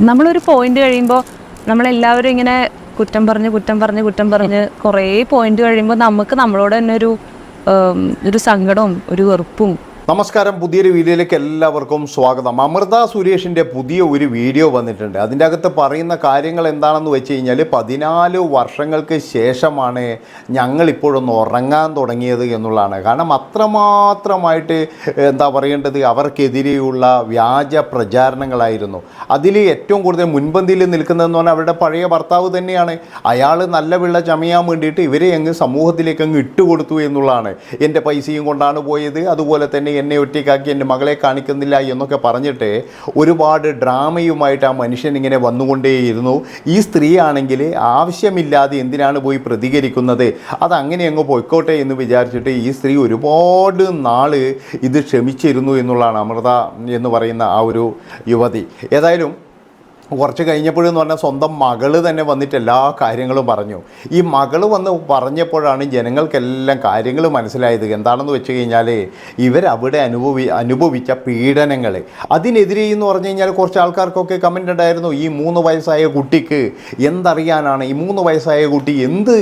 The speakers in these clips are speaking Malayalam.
നമ്മളൊരു പോയിന്റ് കഴിയുമ്പോൾ നമ്മളെല്ലാവരും ഇങ്ങനെ കുറ്റം പറഞ്ഞ് കുറ്റം പറഞ്ഞ് കുറ്റം പറഞ്ഞ് കുറേ പോയിന്റ് കഴിയുമ്പോൾ നമുക്ക് നമ്മളോട് തന്നെ ഒരു ഒരു സങ്കടവും ഒരു വെറുപ്പും നമസ്കാരം. പുതിയൊരു വീഡിയോയിലേക്ക് എല്ലാവർക്കും സ്വാഗതം. അമൃത സുരേഷിന്റെ പുതിയ ഒരു വീഡിയോ വന്നിട്ടുണ്ട്. അതിന്റെ അകത്ത് പറയുന്ന കാര്യങ്ങൾ എന്താണെന്ന് വെച്ച് കഴിഞ്ഞാൽ പതിനാല് വർഷങ്ങൾക്ക് ശേഷമാണ് ഞങ്ങളിപ്പോഴൊന്ന് ഉറങ്ങാൻ തുടങ്ങിയത് എന്നുള്ളതാണ്. കാരണം അത്രമാത്രമായിട്ട് എന്താ പറയേണ്ടത് അവർക്കെതിരെയുള്ള വ്യാജ പ്രചാരണങ്ങളായിരുന്നു. അതിൽ ഏറ്റവും കൂടുതൽ മുൻപന്തിയിൽ നിൽക്കുന്നതെന്ന് പറഞ്ഞാൽ അവരുടെ പഴയ ഭർത്താവ് തന്നെയാണ്. അയാൾ നല്ല വെള്ള ചമയാൻ വേണ്ടിയിട്ട് ഇവരെ അങ്ങ് സമൂഹത്തിലേക്ക് അങ്ങ് ഇട്ടുകൊടുത്തു എന്നുള്ളതാണ്. എന്റെ പൈസയും കൊണ്ടാണ് പോയത്. അതുപോലെ തന്നെ എന്നെ ഒറ്റയ്ക്കാക്കി എന്റെ മകളെ കാണിക്കുന്നില്ല എന്നൊക്കെ പറഞ്ഞിട്ട് ഒരുപാട് ഡ്രാമയുമായിട്ട് ആ മനുഷ്യൻ ഇങ്ങനെ വന്നുകൊണ്ടേയിരുന്നു. ഈ സ്ത്രീ ആണെങ്കിൽ ആവശ്യമില്ലാതെ എന്തിനാണ് പോയി പ്രതികരിക്കുന്നത്? അതങ്ങനെ അങ്ങ് പോയിക്കോട്ടെ എന്ന് വിചാരിച്ചിട്ട് ഈ സ്ത്രീ ഒരുപാട് നാൾ ഇത് ക്ഷമിച്ചിരുന്നു എന്നുള്ളതാണ് അമൃത എന്ന് പറയുന്ന ആ ഒരു യുവതി. ഏതായാലും കുറച്ച് കഴിഞ്ഞപ്പോഴെന്ന് പറഞ്ഞാൽ സ്വന്തം മകൾ തന്നെ വന്നിട്ട് എല്ലാ കാര്യങ്ങളും പറഞ്ഞു. ഈ മകൾ വന്ന് പറഞ്ഞപ്പോഴാണ് ജനങ്ങൾക്കെല്ലാം കാര്യങ്ങൾ മനസ്സിലായത്. എന്താണെന്ന് വെച്ച് കഴിഞ്ഞാൽ ഇവരവിടെ അനുഭവി അനുഭവിച്ച പീഡനങ്ങൾ അതിനെതിരെ എന്ന് പറഞ്ഞു കഴിഞ്ഞാൽ കുറച്ച് ആൾക്കാർക്കൊക്കെ കമന്റ് ഉണ്ടായിരുന്നു. ഈ മൂന്ന് വയസ്സായ കുട്ടിക്ക് എന്തറിയാനാണ്? ഈ മൂന്ന് വയസ്സായ കുട്ടി എന്ത്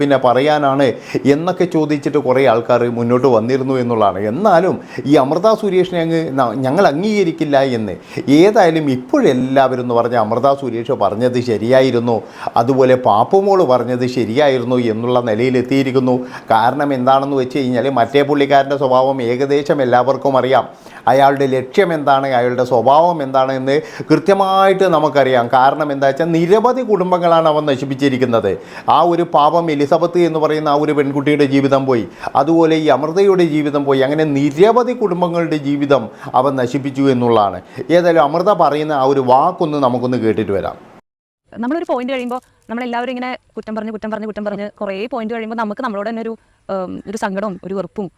പിന്നെ പറയാനാണ്? എന്നൊക്കെ ചോദിച്ചിട്ട് കുറേ ആൾക്കാർ മുന്നോട്ട് വന്നിരുന്നു എന്നുള്ളതാണ്. എന്നാലും ഈ അമൃത സുരേഷിനെ അങ്ങ് ഞങ്ങൾ അംഗീകരിക്കില്ല എന്ന്. ഏതായാലും ഇപ്പോഴെല്ലാവരും എന്ന് പറഞ്ഞ അമൃത സുരേഷ് പറഞ്ഞത് ശരിയായിരുന്നു. അതുപോലെ പാപ്പുമോൾ പറഞ്ഞത് ശരിയായിരുന്നു എന്നുള്ള നിലയിലെത്തിയിരിക്കുന്നു. കാരണം എന്താണെന്ന് വെച്ച് കഴിഞ്ഞാൽ മറ്റേ പുള്ളിക്കാരന്റെ സ്വഭാവം ഏകദേശം എല്ലാവർക്കും അറിയാം. അയാളുടെ ലക്ഷ്യം എന്താണ് അയാളുടെ സ്വഭാവം എന്താണ് എന്ന് കൃത്യമായിട്ട് നമുക്കറിയാം. കാരണം എന്താ വെച്ചാൽ നിരവധി കുടുംബങ്ങളാണ് അവൻ നശിപ്പിച്ചിരിക്കുന്നത്. ആ ഒരു പാപം എലിസബത്ത് എന്ന് പറയുന്ന ആ ഒരു പെൺകുട്ടിയുടെ ജീവിതം പോയി. അതുപോലെ ഈ അമൃതയുടെ ജീവിതം പോയി. അങ്ങനെ നിരവധി കുടുംബങ്ങളുടെ ജീവിതം അവൻ നശിപ്പിച്ചു എന്നുള്ളതാണ്. ഏതായാലും അമൃത പറയുന്ന ആ ഒരു വാക്കൊന്ന് നമുക്കൊന്ന് കേട്ടിട്ട് വരാം. നമ്മളൊരു പോയിന്റ് കഴിയുമ്പോൾ നമ്മളെല്ലാവരും ഇങ്ങനെ കുറ്റം പറഞ്ഞ് കുറ്റം പറഞ്ഞ് കുറ്റം പറഞ്ഞ് കുറേ പോയിന്റ് കഴിയുമ്പോൾ നമുക്ക് നമ്മളോട് തന്നെ ഒരു ഒരു സങ്കടവും ഒരു വെറുപ്പും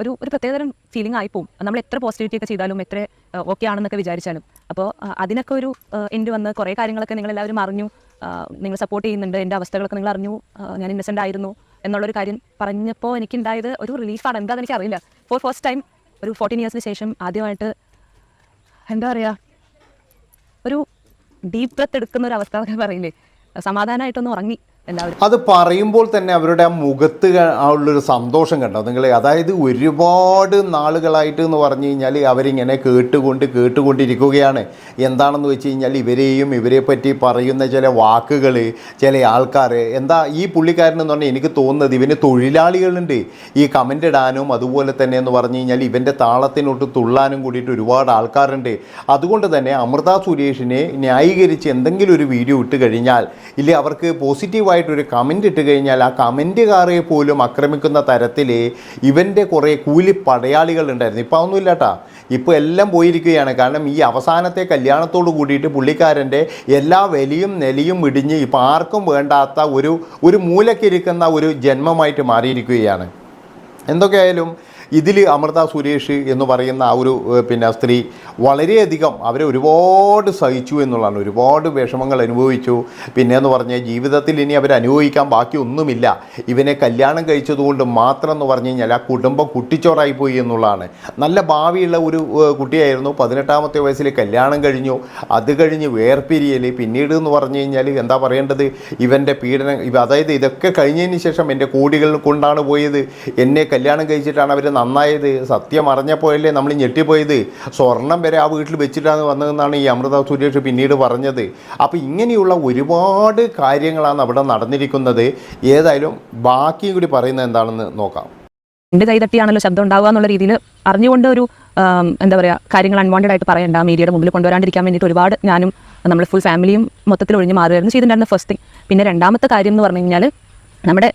ഒരു ഒരു പ്രത്യേകതരം ഫീലിംഗ് ആയിപ്പോവും. നമ്മൾ എത്ര പോസിറ്റിവിറ്റി ഒക്കെ ചെയ്താലും എത്ര ഓക്കെ ആണെന്നൊക്കെ വിചാരിച്ചാലും. അപ്പോൾ അതിനൊക്കെ ഒരു എൻഡ് വന്ന് കുറേ കാര്യങ്ങളൊക്കെ നിങ്ങളെല്ലാവരും അറിഞ്ഞു. നിങ്ങൾ സപ്പോർട്ട് ചെയ്യുന്നുണ്ട്. എന്റെ അവസ്ഥകളൊക്കെ നിങ്ങൾ അറിഞ്ഞു. ഞാൻ ഇന്നസെന്റ് ആയിരുന്നു എന്നുള്ളൊരു കാര്യം പറഞ്ഞപ്പോൾ എനിക്കുണ്ടായത് ഒരു റിലീഫാണ് എന്താണെന്ന് എനിക്കറിയില്ല. ഫോർ ഫസ്റ്റ് ടൈം ഒരു ഫോർട്ടീൻ ഇയേഴ്സിന് ശേഷം ആദ്യമായിട്ട് എന്താ പറയുക ഒരു ഡീപ് ബ്രത്ത് എടുക്കുന്ന ഒരു അവസ്ഥ പറയില്ലേ സമാധാനമായിട്ടൊന്ന് ഉറങ്ങി. അത് പറയുമ്പോൾ തന്നെ അവരുടെ ആ മുഖത്ത് ഉള്ളൊരു സന്തോഷം കണ്ടോ. നിങ്ങൾ അതായത് ഒരുപാട് നാളുകളായിട്ട് എന്ന് പറഞ്ഞു കഴിഞ്ഞാൽ അവരിങ്ങനെ കേട്ടുകൊണ്ട് കേട്ടുകൊണ്ടിരിക്കുകയാണ്. എന്താണെന്ന് വെച്ച് കഴിഞ്ഞാൽ ഇവരെയും ഇവരെ പറ്റി പറയുന്ന ചില വാക്കുകൾ ചില ആൾക്കാർ എന്താ ഈ പുള്ളിക്കാരൻ എന്ന് പറഞ്ഞാൽ എനിക്ക് തോന്നുന്നത് ഇവന് തൊഴിലാളികളുണ്ട്. ഈ കമന്റ് ഇടാനും അതുപോലെ തന്നെ എന്ന് പറഞ്ഞു കഴിഞ്ഞാൽ ഇവന്റെ താളത്തിനോട്ട് തുള്ളാനും കൂടിയിട്ട് ഒരുപാട് ആൾക്കാരുണ്ട്. അതുകൊണ്ട് തന്നെ അമൃത സുരേഷിനെ ന്യായീകരിച്ച് എന്തെങ്കിലും ഒരു വീഡിയോ ഇട്ട് കഴിഞ്ഞാൽ ഇല്ലേ അവർക്ക് പോസിറ്റീവായിട്ടൊരു കമന്റ് ഇട്ട് കഴിഞ്ഞാൽ ആ കമന്റുകാരെ പോലും ആക്രമിക്കുന്ന തരത്തിൽ ഇവന്റെ കുറേ കൂലി പടയാളികൾ ഉണ്ടായിരുന്നു. ഇപ്പോൾ അതൊന്നുമില്ല കേട്ടാ ഇപ്പോൾ എല്ലാം പോയിരിക്കുകയാണ്. കാരണം ഈ അവസാനത്തെ കല്യാണത്തോട് കൂടിയിട്ട് പുള്ളിക്കാരന്റെ എല്ലാ വലിയും നിലയും ഇടിഞ്ഞ് ഇപ്പോൾ ആർക്കും വേണ്ടാത്ത ഒരു ഒരു മൂലക്കിരിക്കുന്ന ഒരു ജന്മമായിട്ട് മാറിയിരിക്കുകയാണ്. എന്തൊക്കെയായാലും ഇതിൽ അമൃത സുരേഷ് എന്ന് പറയുന്ന ആ ഒരു പിന്നെ സ്ത്രീ വളരെയധികം അവരെ ഒരുപാട് സഹിച്ചു എന്നുള്ളതാണ്. ഒരുപാട് വിഷമങ്ങൾ അനുഭവിച്ചു. പിന്നെ എന്ന് പറഞ്ഞാൽ ജീവിതത്തിൽ ഇനി അവർ ബാക്കി ഒന്നുമില്ല ഇവനെ കല്യാണം കഴിച്ചതുകൊണ്ട് മാത്രം എന്ന് പറഞ്ഞു കഴിഞ്ഞാൽ ആ കുടുംബം കുട്ടിച്ചോറായി പോയി എന്നുള്ളതാണ്. നല്ല ഭാവിയുള്ള ഒരു കുട്ടിയായിരുന്നു. പതിനെട്ടാമത്തെ വയസ്സിൽ കല്യാണം കഴിഞ്ഞു. അത് കഴിഞ്ഞ് വേർപിരിയൽ പിന്നീട് എന്ന് പറഞ്ഞു കഴിഞ്ഞാൽ എന്താ പറയേണ്ടത്? ഇവന്റെ പീഡനം അതായത് ഇതൊക്കെ കഴിഞ്ഞതിന് ശേഷം എന്റെ കോടികൾ കൊണ്ടാണ് പോയത്. എന്നെ കല്യാണം കഴിച്ചിട്ടാണ് അവർ നന്നായത്. സത്യം അറിഞ്ഞപ്പോഴല്ലേ നമ്മൾ ഞെട്ടിപ്പോയത്. സ്വർണം വരെ ആ വീട്ടിൽ വെച്ചിട്ടാണ് വന്നതെന്നാണ് ഈ അമൃത സുരേഷ് പിന്നീട് പറഞ്ഞത്. അപ്പോൾ ഇങ്ങനെയുള്ള ഒരുപാട് കാര്യങ്ങളാണ് അവിടെ നടന്നിരിക്കുന്നത്. ഏതായാലും ബാക്കിയും കൂടി പറയുന്നത് എന്താണെന്ന് നോക്കാം. എന്റെ കൈ തട്ടിയാണല്ലോ ശബ്ദം ഉണ്ടാവുക എന്നുള്ള രീതിയിൽ അറിഞ്ഞുകൊണ്ട് ഒരു എന്താ പറയുക കാര്യങ്ങൾ അൺവാണ്ടഡ് ആയിട്ട് പറയണ്ട. മീഡിയയുടെ മുമ്പിൽ കൊണ്ടുവരാണ്ടിരിക്കാൻ വേണ്ടിയിട്ട് ഒരുപാട് ഞാനും നമ്മുടെ ഫുൾ ഫാമിലിയും മൊത്തത്തിൽ ഒഴിഞ്ഞ് മാറുകയായിരുന്നു ചെയ്തിട്ടുണ്ടായിരുന്ന ഫസ്റ്റ് തിങ് പിന്നെ രണ്ടാമത്തെ കാര്യം എന്ന് പറഞ്ഞു കഴിഞ്ഞാൽ നമ്മുടെ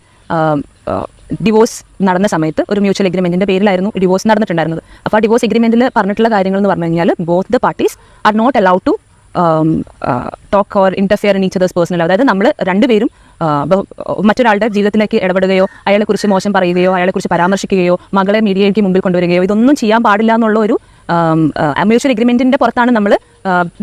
ഡിവോഴ്സ് നടന്ന സമയത്ത് ഒരു മ്യൂച്വൽ എഗ്രിമെന്റിന്റെ പേരിലായിരുന്നു ഡിവോഴ്സ് നടന്നിട്ടുണ്ടായിരുന്നത്. അപ്പോൾ ആ ഡിവോഴ്സ് എഗ്രിമെന്റിൽ പറഞ്ഞിട്ടുള്ള കാര്യങ്ങൾ എന്ന് പറഞ്ഞു കഴിഞ്ഞാൽ both the parties are not allowed to talk or interfere in each other's personal അതായത് നമ്മൾ രണ്ടുപേരും മറ്റൊരാളുടെ ജീവിതത്തിലേക്ക് ഇടപെടുകയോ അയാളെക്കുറിച്ച് മോശം പറയുകയോ അയാളെക്കുറിച്ച് പരാമർശിക്കുകയോ മകളെ മീഡിയയ്ക്ക് മുമ്പിൽ കൊണ്ടുവരികയോ ഇതൊന്നും ചെയ്യാൻ പാടില്ല എന്നുള്ള ഒരു മ്യൂച്വൽ എഗ്രിമെന്റിന്റെ പുറത്താണ് നമ്മൾ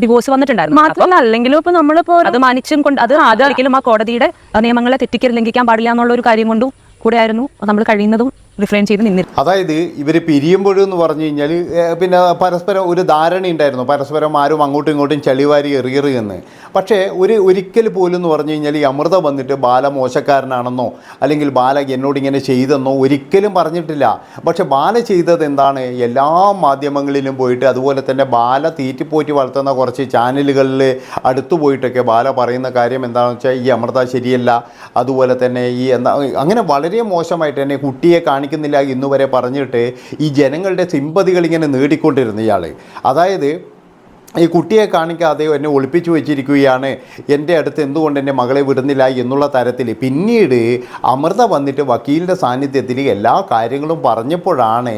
ഡിവോഴ്സ് വന്നിട്ടുണ്ടായിരുന്നത്. മാത്രമല്ല അല്ലെങ്കിലും ഇപ്പൊ നമ്മളിപ്പോ അത് മാനിച്ചും കൊണ്ട് അത് ഒരിക്കലും ആ കോടതിയുടെ നിയമങ്ങളെ തെറ്റിക്കൽ ലംഘിക്കാൻ പാടില്ല എന്നുള്ള ഒരു കാര്യം കൊണ്ടും കൂടെ ആയിരുന്നു നമ്മൾ കഴിയുന്നതും റിഫ്രെയിൻ ചെയ്ത് നിന്നിരുന്നു. അതായത് ഇവർ പിരിയുമ്പോഴെന്ന് പറഞ്ഞു കഴിഞ്ഞാൽ പിന്നെ പരസ്പരം ഒരു ധാരണ ഉണ്ടായിരുന്നു. പരസ്പരം ആരും അങ്ങോട്ടും ഇങ്ങോട്ടും ചളിവാരി എറിയറിയെന്ന് പക്ഷേ ഒരു ഒരിക്കൽ പോലും എന്ന് പറഞ്ഞു കഴിഞ്ഞാൽ ഈ അമൃത വന്നിട്ട് ബാല മോശക്കാരനാണെന്നോ അല്ലെങ്കിൽ ബാല എന്നോട് ഇങ്ങനെ ചെയ്തെന്നോ ഒരിക്കലും പറഞ്ഞിട്ടില്ല. പക്ഷേ ബാല ചെയ്തത് എന്താണ്? എല്ലാ മാധ്യമങ്ങളിലും പോയിട്ട് അതുപോലെ തന്നെ ബാല തീറ്റിപ്പോറ്റി വളർത്തുന്ന കുറച്ച് ചാനലുകളിൽ അടുത്തു പോയിട്ടൊക്കെ ബാല പറയുന്ന കാര്യം എന്താണെന്ന് വെച്ചാൽ ഈ അമൃത ശരിയല്ല. അതുപോലെ തന്നെ ഈ എന്താ അങ്ങനെ വളരെ മോശമായിട്ട് തന്നെ കുട്ടിയെ കാണിക്കുന്നില്ല ഇന്നു വരെ പറഞ്ഞിട്ട് ഈ ജനങ്ങളുടെ സിമ്പതികൾ ഇങ്ങനെ നേടിക്കൊണ്ടിരുന്ന ഇയാൾ അതായത് ഈ കുട്ടിയെ കാണിക്കാതെ എന്നെ ഒളിപ്പിച്ചു വെച്ചിരിക്കുകയാണ്. എന്റെ അടുത്ത് എന്തുകൊണ്ട് എന്റെ മകളെ വിടുന്നില്ല എന്നുള്ള തരത്തിൽ പിന്നീട് അമൃത വന്നിട്ട് വക്കീലിന്റെ സാന്നിധ്യത്തിൽ എല്ലാ കാര്യങ്ങളും പറഞ്ഞപ്പോഴാണ്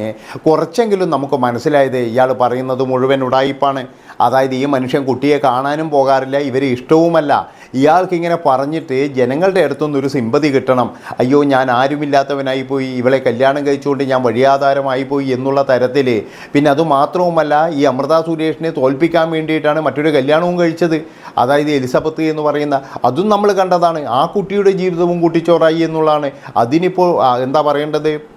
കുറച്ചെങ്കിലും നമുക്ക് മനസ്സിലായത് ഇയാൾ പറയുന്നത് മുഴുവൻ ഉടായിപ്പാണ്. അതായത് ഈ മനുഷ്യൻ കുട്ടിയെ കാണാനും പോകാറില്ല ഇവർ ഇഷ്ടവുമല്ല. ഇയാൾക്ക് ഇങ്ങനെ പറഞ്ഞിട്ട് ജനങ്ങളുടെ അടുത്തുനിന്ന് ഒരു സിമ്പതി കിട്ടണം. അയ്യോ ഞാൻ ആരുമില്ലാത്തവനായി പോയി. ഇവളെ കല്യാണം കഴിച്ചുകൊണ്ട് ഞാൻ വഴിയാധാരമായി പോയി എന്നുള്ള തരത്തിൽ പിന്നെ അതുമാത്രവുമല്ല ഈ അമൃത സുരേഷിനെ തോൽപ്പിക്കാൻ വേണ്ടിയിട്ടാണ് മറ്റൊരു കല്യാണവും കഴിച്ചത്. അതായത് എലിസബത്ത് എന്ന് പറയുന്ന അതും നമ്മൾ കണ്ടതാണ്. ആ കുട്ടിയുടെ ജീവിതവും കൂട്ടിച്ചോറായി എന്നുള്ളതാണ്. അതിനിപ്പോൾ എന്താ പറയേണ്ടത്?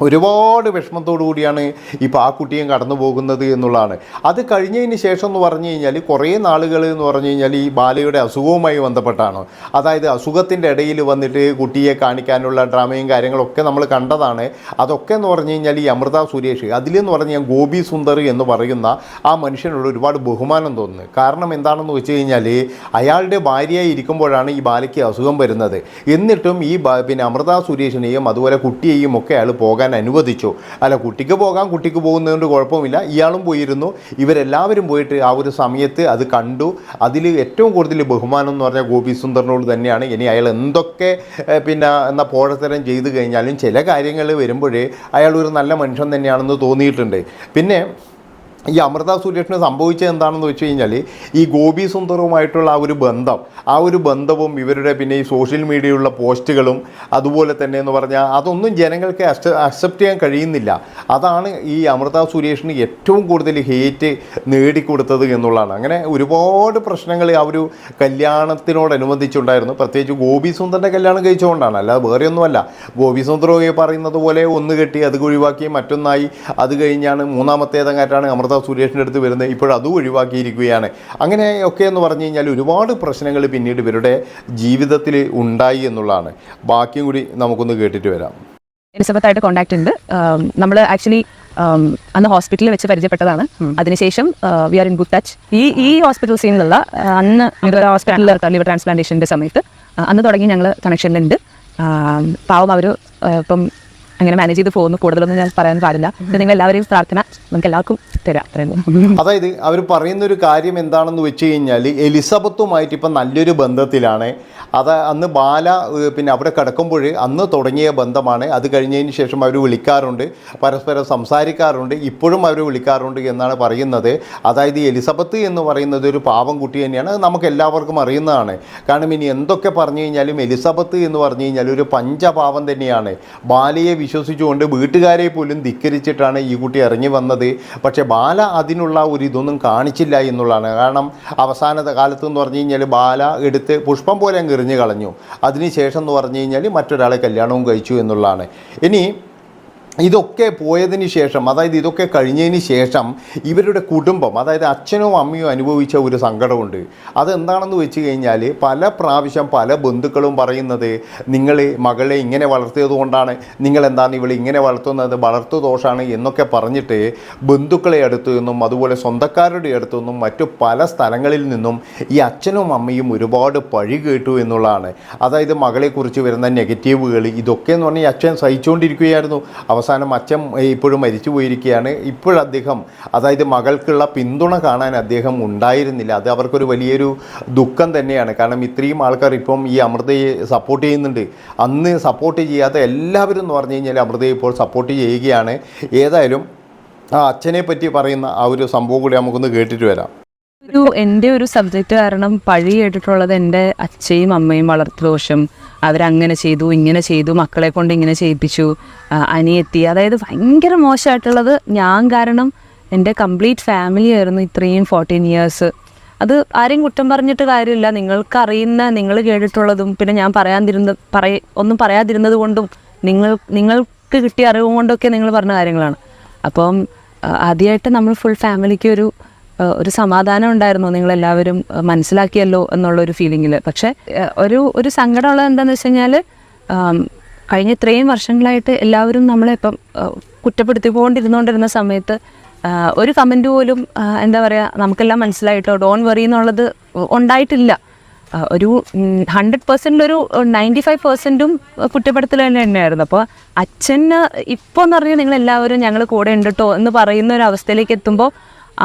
ഒരുപാട് വിഷമത്തോടു കൂടിയാണ് ഇപ്പോൾ ആ കുട്ടിയും കടന്നു പോകുന്നത് എന്നുള്ളതാണ്. അത് കഴിഞ്ഞതിന് ശേഷം എന്ന് പറഞ്ഞു കഴിഞ്ഞാൽ കുറേ നാളുകൾ എന്ന് പറഞ്ഞു കഴിഞ്ഞാൽ ഈ ബാലയുടെ അസുഖവുമായി ബന്ധപ്പെട്ടാണ്. അതായത് അസുഖത്തിന്റെ ഇടയിൽ വന്നിട്ട് കുട്ടിയെ കാണിക്കാനുള്ള ഡ്രാമയും കാര്യങ്ങളൊക്കെ നമ്മൾ കണ്ടതാണ്. അതൊക്കെ എന്ന് പറഞ്ഞു കഴിഞ്ഞാൽ ഈ അമൃത സുരേഷ് അതിലെന്ന് പറഞ്ഞു ഗോപി സുന്ദർ എന്ന് പറയുന്ന ആ മനുഷ്യനോട് ഒരുപാട് ബഹുമാനം തോന്നുന്നു. കാരണം എന്താണെന്ന് വെച്ച് കഴിഞ്ഞാൽ അയാളുടെ ഭാര്യയായി ഇരിക്കുമ്പോഴാണ് ഈ ബാലയ്ക്ക് അസുഖം വരുന്നത്. എന്നിട്ടും ഈ പിന്നെ അമൃത സുരേഷിനെയും അതുപോലെ കുട്ടിയെയും ഒക്കെ അയാൾ പോകാൻ അനുവദിച്ചു. അല്ല കുട്ടിക്ക് പോകാം കുട്ടിക്ക് പോകുന്നതുകൊണ്ട് കുഴപ്പമില്ല. ഇയാളും പോയിരുന്നു. ഇവരെല്ലാവരും പോയിട്ട് ആ ഒരു സമയത്ത് അത് കണ്ടു. അതിൽ ഏറ്റവും കൂടുതൽ ബഹുമാനം എന്ന് പറഞ്ഞാൽ ഗോപി സുന്ദറിനോട് തന്നെയാണ്. ഇനി അയാൾ എന്തൊക്കെ പിന്നെ എന്നാ പോഴത്തരം ചെയ്തു കഴിഞ്ഞാലും ചില കാര്യങ്ങൾ വരുമ്പോഴേ അയാൾ ഒരു നല്ല മനുഷ്യൻ തന്നെയാണെന്ന് തോന്നിയിട്ടുണ്ട്. പിന്നെ ഈ അമൃത സുരേഷിന് സംഭവിച്ചത് എന്താണെന്ന് വെച്ച് കഴിഞ്ഞാൽ ഈ ഗോപി സുന്ദറുമായിട്ടുള്ള ആ ഒരു ബന്ധം ആ ഒരു ബന്ധവും ഇവരുടെ പിന്നെ ഈ സോഷ്യൽ മീഡിയയിലുള്ള പോസ്റ്റുകളും അതുപോലെ തന്നെ എന്ന് പറഞ്ഞാൽ അതൊന്നും ജനങ്ങൾക്ക് അക്സെപ്റ്റ് ചെയ്യാൻ കഴിയുന്നില്ല. അതാണ് ഈ അമൃത സുരേഷിന് ഏറ്റവും കൂടുതൽ ഹേറ്റ് നേടിക്കൊടുത്തത് എന്നുള്ളതാണ്. അങ്ങനെ ഒരുപാട് പ്രശ്നങ്ങൾ ആ ഒരു കല്യാണത്തിനോടനുബന്ധിച്ചുണ്ടായിരുന്നു. പ്രത്യേകിച്ച് ഗോപി സുന്ദറിന്റെ കല്യാണം കഴിച്ചുകൊണ്ടാണ് അല്ലാതെ വേറെ ഒന്നുമല്ല ഗോപി സുന്ദർ പറയുന്നത് പോലെ ഒന്ന് കെട്ടി അത് ഒഴിവാക്കി മറ്റൊന്നായി അത് കഴിഞ്ഞാണ് മൂന്നാമത്തേതങ്ങാറ്റാണ് അമൃത സുരേഷിന്റെ അടുത്ത് വരുന്നത് ഇപ്പോൾ അതും ഒഴിവാക്കിയിരിക്കുകയാണ്. അങ്ങനെ ഒക്കെ എന്ന് പറഞ്ഞു കഴിഞ്ഞാൽ ഒരുപാട് പ്രശ്നങ്ങൾ പിന്നീട് ഇവരുടെ ജീവിതത്തിൽ ഉണ്ടായി എന്നുള്ളതാണ്. ബാക്കിയും കൂടി നമുക്കൊന്ന് കേട്ടിട്ട് വരാം. എലിസബത്തായിട്ട് കോൺടാക്ട് ഉണ്ട്. നമ്മൾ ആക്ച്വലി അന്ന് ഹോസ്പിറ്റലിൽ വെച്ച് പരിചയപ്പെട്ടതാണ്. അതിനുശേഷം we are in good touch ഈ ഈ ഹോസ്പിറ്റൽ സീനിലുള്ള അന്ന് ഹോസ്പിറ്റലിൽ ലിവർ ട്രാൻസ്പ്ലാന്റേഷന്റെ സമയത്ത് അന്ന് തുടങ്ങി ഞങ്ങൾ കണക്ഷനിലുണ്ട് പാവം അവർ ഇപ്പം അങ്ങനെ മാനേജ് ചെയ്ത് പോകുന്നു. കൂടുതലൊന്നും ഞാൻ പറയാൻ പാടില്ല. നിങ്ങൾ എല്ലാവരെയും പ്രാർത്ഥന നമുക്ക് എല്ലാവർക്കും തരാം. അതായത് അവർ പറയുന്ന ഒരു കാര്യം എന്താണെന്ന് വെച്ച് കഴിഞ്ഞാൽ എലിസബത്തുമായിട്ട് ഇപ്പം നല്ലൊരു ബന്ധത്തിലാണ്. അത് അന്ന് ബാല പിന്നെ അവിടെ കിടക്കുമ്പോൾ അന്ന് തുടങ്ങിയ ബന്ധമാണ്. അത് കഴിഞ്ഞതിന് ശേഷം അവർ വിളിക്കാറുണ്ട്. പരസ്പരം സംസാരിക്കാറുണ്ട്. ഇപ്പോഴും അവർ വിളിക്കാറുണ്ട് എന്നാണ് പറയുന്നത്. അതായത് എലിസബത്ത് എന്ന് പറയുന്നത് ഒരു പാവം കുട്ടി തന്നെയാണ്. അത് നമുക്ക് എല്ലാവർക്കും അറിയുന്നതാണ്. കാരണം ഇനി എന്തൊക്കെ പറഞ്ഞു കഴിഞ്ഞാലും എലിസബത്ത് എന്ന് പറഞ്ഞു കഴിഞ്ഞാൽ ഒരു പഞ്ചപാവം തന്നെയാണ്. ബാലയെ വിശ്വസിച്ചുകൊണ്ട് വീട്ടുകാരെ പോലും ധിക്കരിച്ചിട്ടാണ് ഈ കുട്ടി ഇറങ്ങി വന്നത്. പക്ഷേ ബാല അതിനുള്ള ഒരു ഇതൊന്നും കാണിച്ചില്ല എന്നുള്ളതാണ്. കാരണം അവസാന കാലത്ത് എന്ന് പറഞ്ഞു കഴിഞ്ഞാൽ ബാല എടുത്ത് പുഷ്പം പോലെ അങ്ങ് എറിഞ്ഞു കളഞ്ഞു. അതിനുശേഷം എന്ന് പറഞ്ഞു കഴിഞ്ഞാൽ മറ്റൊരാളെ കല്യാണവും കഴിച്ചു എന്നുള്ളതാണ്. ഇനി ഇതൊക്കെ പോയതിന് ശേഷം അതായത് ഇതൊക്കെ കഴിഞ്ഞതിന് ശേഷം ഇവരുടെ കുടുംബം അതായത് അച്ഛനോ അമ്മയോ അനുഭവിച്ച ഒരു സങ്കടമുണ്ട്. അതെന്താണെന്ന് വെച്ച് കഴിഞ്ഞാൽ പല പ്രാവശ്യം പല ബന്ധുക്കളും പറയുന്നത് നിങ്ങൾ മകളെ ഇങ്ങനെ വളർത്തിയത് കൊണ്ടാണ് നിങ്ങൾ എന്താണ് ഇങ്ങനെ വളർത്തുന്നത് വളർത്തു ദോഷമാണ് എന്നൊക്കെ പറഞ്ഞിട്ട് ബന്ധുക്കളെ അടുത്തു നിന്നും അതുപോലെ സ്വന്തക്കാരുടെ അടുത്തു നിന്നും മറ്റു പല സ്ഥലങ്ങളിൽ നിന്നും ഈ അച്ഛനും അമ്മയും ഒരുപാട് പഴി കേട്ടു എന്നുള്ളതാണ്. അതായത് മകളെക്കുറിച്ച് വരുന്ന നെഗറ്റീവുകൾ ഇതൊക്കെ എന്ന് പറഞ്ഞാൽ അച്ഛൻ സഹിച്ചുകൊണ്ടിരിക്കുകയായിരുന്നു അവസാനം അച്ഛൻ ഇപ്പോഴും മരിച്ചു പോയിരിക്കുകയാണ്. ഇപ്പോഴദ്ദേഹം അതായത് മകൾക്കുള്ള പിന്തുണ കാണാൻ അദ്ദേഹം ഉണ്ടായിരുന്നില്ല. അത് അവർക്കൊരു വലിയൊരു ദുഃഖം തന്നെയാണ്. കാരണം ഇത്രയും ആൾക്കാർ ഇപ്പം ഈ അമൃതയെ സപ്പോർട്ട് ചെയ്യുന്നുണ്ട്. അന്ന് സപ്പോർട്ട് ചെയ്യാത്ത എല്ലാവരും എന്ന് പറഞ്ഞു കഴിഞ്ഞാൽ അമൃതയെ ഇപ്പോൾ സപ്പോർട്ട് ചെയ്യുകയാണ്. ഏതായാലും ആ അച്ഛനെ പറ്റി പറയുന്ന ആ ഒരു സംഭവം കൂടി നമുക്കൊന്ന് കേട്ടിട്ട് വരാം. ഒരു എന്റെ ഒരു സബ്ജക്റ്റ് കാരണം പഴി കേട്ടിട്ടുള്ളത് എന്റെ അച്ഛയും അമ്മയും വളർത്തുദോഷം. അവരങ്ങനെ ചെയ്തു ഇങ്ങനെ ചെയ്തു മക്കളെ കൊണ്ട് ഇങ്ങനെ ചെയ്യിപ്പിച്ചു അനിയെത്തി. അതായത് ഭയങ്കര മോശമായിട്ടുള്ളത് ഞാൻ കാരണം എന്റെ കംപ്ലീറ്റ് ഫാമിലി ആയിരുന്നു ഇത്രയും ഫോർട്ടീൻ ഇയേഴ്സ് അത് ആരെയും കുറ്റം പറഞ്ഞിട്ട് കാര്യമില്ല. നിങ്ങൾക്ക് അറിയുന്ന നിങ്ങൾ കേട്ടിട്ടുള്ളതും പിന്നെ ഞാൻ പറയാതിരുന്ന പറയ ഒന്നും പറയാതിരുന്നത് കൊണ്ടും നിങ്ങൾ നിങ്ങൾക്ക് കിട്ടിയ അറിവ് കൊണ്ടൊക്കെ നിങ്ങൾ പറഞ്ഞ കാര്യങ്ങളാണ്. അപ്പം ആദ്യമായിട്ട് നമ്മൾ ഫുൾ ഫാമിലിക്ക് ഒരു ഒരു സമാധാനം ഉണ്ടായിരുന്നു. നിങ്ങൾ എല്ലാവരും മനസ്സിലാക്കിയല്ലോ എന്നുള്ള ഒരു ഫീലിങ്ങിൽ പക്ഷേ ഒരു ഒരു സങ്കടമുള്ളത് എന്താണെന്ന് വെച്ച് കഴിഞ്ഞാൽ കഴിഞ്ഞ ഇത്രയും വർഷങ്ങളായിട്ട് എല്ലാവരും നമ്മളെ ഇപ്പം കുറ്റപ്പെടുത്തിക്കൊണ്ടിരുന്നുകൊണ്ടിരുന്ന സമയത്ത് ഒരു കമന്റ് പോലും എന്താ പറയുക നമുക്കെല്ലാം മനസ്സിലായിട്ടോ ഡോൺ വറി എന്നുള്ളത് ഉണ്ടായിട്ടില്ല. ഒരു ഹൺഡ്രഡ് പെർസെന്റിൽ ഒരു നയന്റി ഫൈവ് പെർസെന്റും കുറ്റപ്പെടുത്തൽ തന്നെ തന്നെയായിരുന്നു. അപ്പോൾ അച്ഛന് ഇപ്പോൾ എന്ന് പറഞ്ഞാൽ നിങ്ങളെല്ലാവരും ഞങ്ങൾ കൂടെ ഉണ്ട് കേട്ടോ എന്ന് പറയുന്ന ഒരു അവസ്ഥയിലേക്ക് എത്തുമ്പോൾ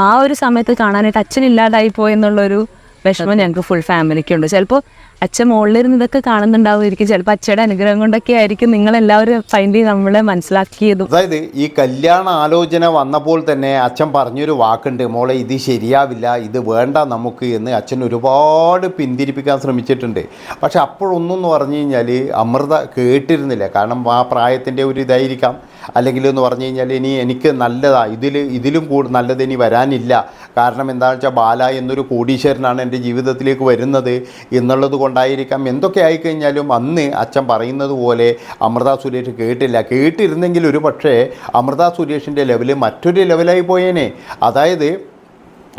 ആ ഒരു സമയത്ത് കാണാനായിട്ട് അച്ഛൻ ഇല്ലാതായി പോയെന്നുള്ളൊരു വിഷമം ഞങ്ങൾക്ക് ഫുൾ ഫാമിലിക്കുണ്ട് ചിലപ്പോൾ അച്ഛൻ മുകളിലിരുന്ന് ഇതൊക്കെ കാണുന്നുണ്ടാവുമായിരിക്കും. ചിലപ്പോൾ അച്ഛയുടെ അനുഗ്രഹം കൊണ്ടൊക്കെ ആയിരിക്കും നിങ്ങൾ നിങ്ങളെല്ലാവരും ചെയ്ത് നമ്മളെ മനസ്സിലാക്കിയത്. അതായത് ഈ കല്യാണ ആലോചന വന്നപ്പോൾ തന്നെ അച്ഛൻ പറഞ്ഞൊരു വാക്കുണ്ട് മോളെ ഇത് ശരിയാവില്ല ഇത് വേണ്ട നമുക്ക് എന്ന് അച്ഛൻ ഒരുപാട് പിന്തിരിപ്പിക്കാൻ ശ്രമിച്ചിട്ടുണ്ട്. പക്ഷെ അപ്പോഴൊന്നും എന്ന് പറഞ്ഞു കഴിഞ്ഞാൽ അമൃത കേട്ടിരുന്നില്ല. കാരണം ആ പ്രായത്തിന്റെ ഒരു ഇതായിരിക്കാം. അല്ലെങ്കിൽ എന്ന് പറഞ്ഞു കഴിഞ്ഞാൽ ഇനി എനിക്ക് നല്ലതാ ഇതിൽ ഇതിലും കൂടുതൽ നല്ലത് ഇനി വരാനില്ല. കാരണം എന്താണെന്ന് വെച്ചാൽ ബാല എന്നൊരു കോടീശ്വരനാണ് എന്റെ ജീവിതത്തിലേക്ക് വരുന്നത് എന്നുള്ളത് കൊണ്ടായിരിക്കാം. എന്തൊക്കെ ആയിക്കഴിഞ്ഞാലും അന്ന് അച്ഛൻ പറയുന്നത് പോലെ അമൃത സുരേഷ് കേട്ടില്ല. കേട്ടിരുന്നെങ്കിൽ ഒരു പക്ഷേ അമൃത സുരേഷിന്റെ ലെവൽ മറ്റൊരു ലെവലായി പോയേനെ. അതായത്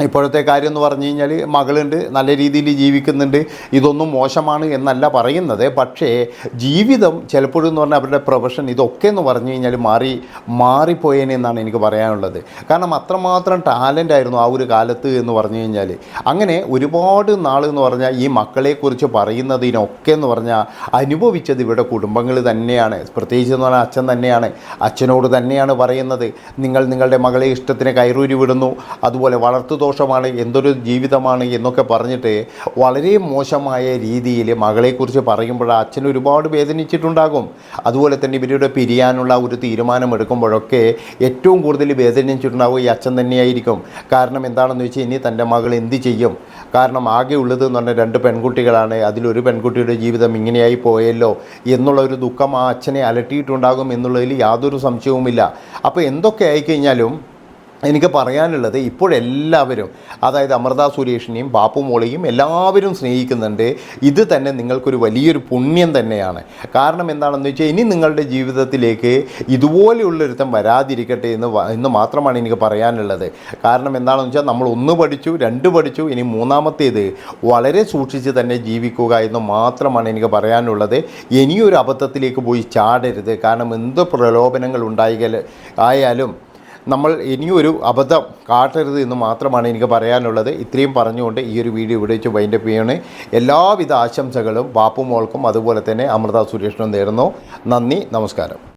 ഇപ്പോഴത്തെ കാര്യം എന്ന് പറഞ്ഞു കഴിഞ്ഞാൽ മകളുണ്ട് നല്ല രീതിയിൽ ജീവിക്കുന്നുണ്ട്. ഇതൊന്നും മോശമാണ് എന്നല്ല പറയുന്നത്. പക്ഷേ ജീവിതം ചിലപ്പോഴും എന്ന് പറഞ്ഞാൽ അവരുടെ പ്രൊഫഷൻ ഇതൊക്കെ എന്ന് പറഞ്ഞു കഴിഞ്ഞാൽ മാറി മാറിപ്പോയേനെ എന്നാണ് എനിക്ക് പറയാനുള്ളത്. കാരണം അത്രമാത്രം ടാലന്റ് ആയിരുന്നു ആ ഒരു കാലത്ത് എന്ന് പറഞ്ഞു കഴിഞ്ഞാൽ അങ്ങനെ ഒരുപാട് നാൾ എന്ന് പറഞ്ഞാൽ ഈ മക്കളെക്കുറിച്ച് പറയുന്നതിനൊക്കെ എന്ന് പറഞ്ഞാൽ അനുഭവിച്ചത് ഇവിടെ കുടുംബങ്ങൾ തന്നെയാണ്. പ്രത്യേകിച്ച് എന്ന് പറഞ്ഞാൽ അച്ഛൻ തന്നെയാണ്. അച്ഛനോട് തന്നെയാണ് പറയുന്നത്. നിങ്ങൾ നിങ്ങളുടെ മകളെ ഇഷ്ടത്തിന് കയറൂരി വിടുന്നു. അതുപോലെ വളർത്തു ദോഷമാണ് എന്തൊരു ജീവിതമാണ് എന്നൊക്കെ പറഞ്ഞിട്ട് വളരെ മോശമായ രീതിയിൽ മകളെക്കുറിച്ച് പറയുമ്പോൾ അച്ഛൻ ഒരുപാട് വേദനിച്ചിട്ടുണ്ടാകും. അതുപോലെ തന്നെ ഇവരുടെ പിരിയാനുള്ള ഒരു തീരുമാനമെടുക്കുമ്പോഴൊക്കെ ഏറ്റവും കൂടുതൽ വേദനിച്ചിട്ടുണ്ടാകും ഈ അച്ഛൻ തന്നെയായിരിക്കും. കാരണം എന്താണെന്ന് വെച്ചാൽ ഇനി തന്റെ മകൾ എന്ത് ചെയ്യും? കാരണം ആകെ ഉള്ളത് എന്ന് പറഞ്ഞാൽ രണ്ട് പെൺകുട്ടികളാണ്. അതിലൊരു പെൺകുട്ടിയുടെ ജീവിതം ഇങ്ങനെയായി പോയല്ലോ എന്നുള്ള ഒരു ദുഃഖം ആ അച്ഛനെ അലട്ടിയിട്ടുണ്ടാകും എന്നുള്ളതിൽ യാതൊരു സംശയവുമില്ല. അപ്പോൾ എന്തൊക്കെ ആയിക്കഴിഞ്ഞാലും എനിക്ക് പറയാനുള്ളത് ഇപ്പോഴെല്ലാവരും അതായത് അമൃത സുരേഷിനെയും ബാപ്പു മോളെയും എല്ലാവരും സ്നേഹിക്കുന്നുണ്ട്. ഇത് തന്നെ നിങ്ങൾക്കൊരു വലിയൊരു പുണ്യം തന്നെയാണ്. കാരണം എന്താണെന്ന് വെച്ചാൽ ഇനി നിങ്ങളുടെ ജീവിതത്തിലേക്ക് ഇതുപോലെയുള്ളൊരുത്തം വരാതിരിക്കട്ടെ എന്ന് എന്ന് മാത്രമാണ് എനിക്ക് പറയാനുള്ളത്. കാരണം എന്താണെന്ന് വെച്ചാൽ നമ്മൾ ഒന്ന് പഠിച്ചു രണ്ട് പഠിച്ചു ഇനി മൂന്നാമത്തേത് വളരെ സൂക്ഷിച്ച് തന്നെ ജീവിക്കുക എന്ന് മാത്രമാണ് എനിക്ക് പറയാനുള്ളത്. ഇനിയൊരു അബദ്ധത്തിലേക്ക് പോയി ചാടരുത്. കാരണം എന്ത് പ്രലോഭനങ്ങൾ ഉണ്ടായി ആയാലും നമ്മൾ ഇനിയൊരു അബദ്ധം കാട്ടരുത് എന്ന് മാത്രമാണ് എനിക്ക് പറയാനുള്ളത്. ഇത്രയും പറഞ്ഞുകൊണ്ട് ഈ ഒരു വീഡിയോ ഇവിടെ വെച്ച് വൈൻഡപ്പ് ചെയ്യണേ എല്ലാവിധ ആശംസകളും ബാപ്പുമോൾക്കും അതുപോലെ തന്നെ അമൃത സുരേഷിനും നേരുന്നു. നന്ദി നമസ്കാരം.